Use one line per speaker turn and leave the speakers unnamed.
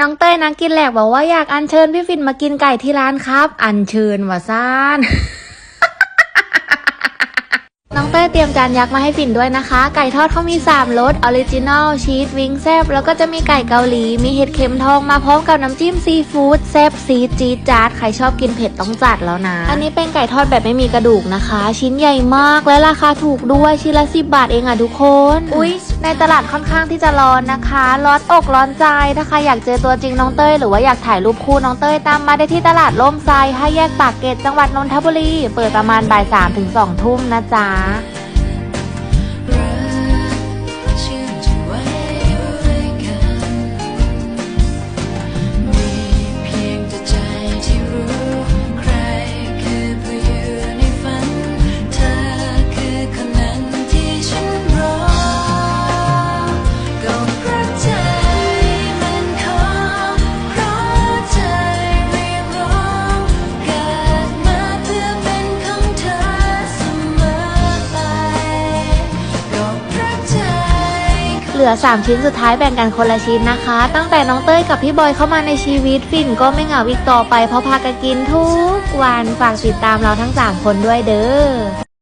น้องเต้ยนักกินแหลกบอกว่าอยากอัญเชิญพี่ฟินมากินไก่ที่ร้านครับ อัญเชิญว่าซ่านน้องเต้ยเตรียมจานยักษ์มาให้ฟินด้วยนะคะ ไก่ทอดเขามี 3รสออริจินอลชีสวิงแซบแล้วก็จะมีไก่เกาหลี มีเห็ดเข็มทองมาพร้อมกับน้ำจิ้มซีฟู้ดแซบซีดจี๊ดจ๊าดใครชอบกินเผ็ดต้องจัดแล้วนะ อันนี้เป็นไก่ทอดแบบไม่มีกระดูกนะคะ ชิ้นใหญ่มากและราคาถูกด้วยชิ้นละ10บาทเองอะทุกคน อุ๊ย ในตลาดค่อนข้างที่จะร้อนนะคะ ร้อนอกร้อนใจถ้าใครอยากเจอตัวจริงน้องเต้ยหรือว่าอยากถ่ายรูปคู่น้องเต้ยตามมาได้ที่ตลาดล่มไทรห้าแยกปากเกร็ดจังหวัดนนทบุรี เปิดประมาณบ่ายสามถึงสองทุ่มนะจ๊ะ เหลือ 3 ชิ้นสุดท้ายแบ่งกันคนละชิ้นนะคะ ตั้งแต่น้องเต้ยกับพี่บอยเข้ามาในชีวิตฟินก็ไม่เหงาอีกต่อไปเพราะพากันกินทุกวันฝากติดตามเราทั้ง 3 คนด้วยเด้อ